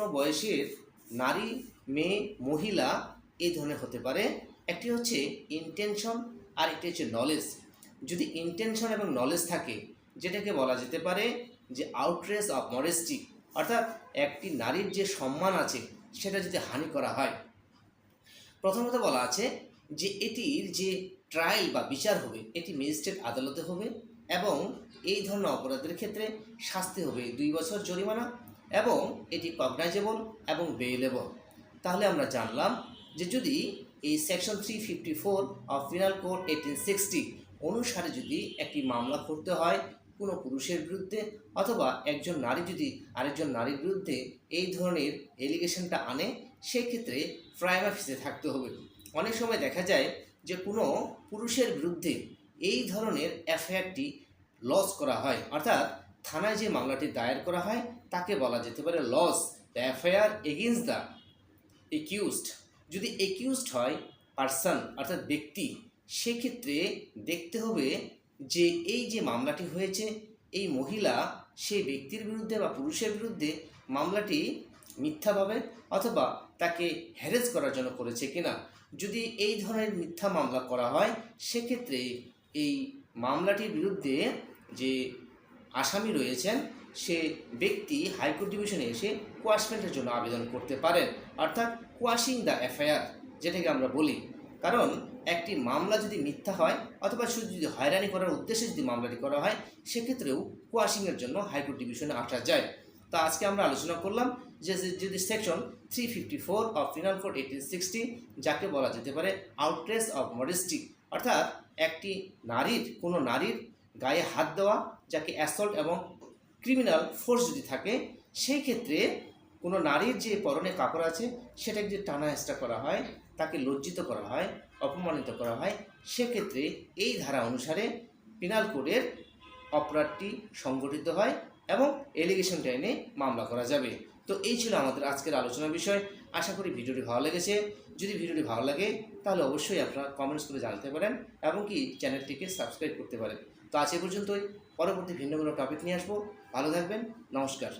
কোনো বয়সের নারী, মেয়ে, মহিলা এই ধরনের হতে পারে। একটি হচ্ছে ইন্টেনশন আর একটি হচ্ছে নলেজ যদি ইন্টেনশন এবং নলেজ থাকে, যেটাকে বলা যেতে পারে যে আউটরেস অফ মডেস্টি অর্থাৎ একটি নারীর যে সম্মান আছে, সেটা যদি হানি করা হয়। প্রথমত বলা আছে যে এটির যে ট্রায়াল বা বিচার হবে, এটি ম্যাজিস্ট্রেট আদালতে হবে এবং এই ধরনের অপরাধের ক্ষেত্রে শাস্তি হবে। দুই বছর জরিমানা এবং এটি কগনাইজেবল এবং বেইলেবল তাহলে আমরা জানলাম যে যদি এই section three fifty four of penal code eighteen sixty অনুসারে যদি একটি মামলা করতে হয় কোনো পুরুষের বিরুদ্ধে অথবা একজন নারী যদি আরেকজন নারীর বিরুদ্ধে এই ধরনের এলিগেশনটা আনে, সেক্ষেত্রে প্রাইম অফিসে থাকতে হবে। অনেক সময় দেখা যায় যে কোনো পুরুষের বিরুদ্ধে এই ধরনের এফআইআরটি লস করা হয়। অর্থাৎ থানায় যে মামলাটি দায়ের করা হয়, তাকে বলা যেতে পারে lodge the FIR against the accused যদি একিউজড হয় পার্সন অর্থাৎ ব্যক্তি, সেক্ষেত্রে দেখতে হবে যে এই যে মামলাটি হয়েছে, এই মহিলা সেই ব্যক্তির বিরুদ্ধে বা পুরুষের বিরুদ্ধে মামলাটি মিথ্যাভাবে অথবা তাকে হ্যারেস করার জন্য করেছে কিনা। যদি এই ধরনের মিথ্যা মামলা করা হয়, সেক্ষেত্রে এই মামলাটির বিরুদ্ধে যে আসামি রয়েছেন, সে ব্যক্তি হাইকোর্ট ডিভিশনে এসে কোয়াশমেন্টের জন্য আবেদন করতে পারেন, অর্থাৎ কোয়াশিং দ্য এফআইআর, যেটাকে আমরা বলি। কারণ একটি মামলা যদি মিথ্যা হয়, অথবা শুধু যদি হয়রানি করার উদ্দেশ্যে যদি মামলাটি করা হয়, সেক্ষেত্রেও কোয়াশিংয়ের জন্য হাইকোর্ট ডিভিশনে আসা যায়। তো আজকে আমরা আলোচনা করলাম যে যদি section three fifty four of penal code eighteen sixty যাকে বলা যেতে পারে আউটরেস অফ মডেস্টি অর্থাৎ একটি নারীর, কোনো নারীর গায়ে হাত দেওয়া, যাকে অ্যাসল্ট এবং ক্রিমিনাল ফোর্স যদি থাকে, সেই ক্ষেত্রে কোনো নারীর যে পরনে কাপড় আছে, সেটাকে যদি টানা হেঁচড়া করা হয়, তাকে লজ্জিত করা হয়, অপমানিত করা হয়, সেক্ষেত্রে এই ধারা অনুসারে পিনাল কোডের অপরাধটি সংগঠিত হয় এবং এলিগেশন এনে মামলা করা যাবে। তো এই ছিল আমাদের আজকের আলোচনার বিষয়। আশা করি ভিডিওটি ভালো লেগেছে। যদি ভিডিওটি ভালো লাগে, তাহলে অবশ্যই আপনারা কমেন্টস করে জানাতে পারেন এবং কি চ্যানেলটিকে সাবস্ক্রাইব করতে পারেন। তো আজ এ পর্যন্তই। পরবর্তী ভিন্ন কোনো টপিক নিয়ে আসব। ভালো থাকবেন। নমস্কার।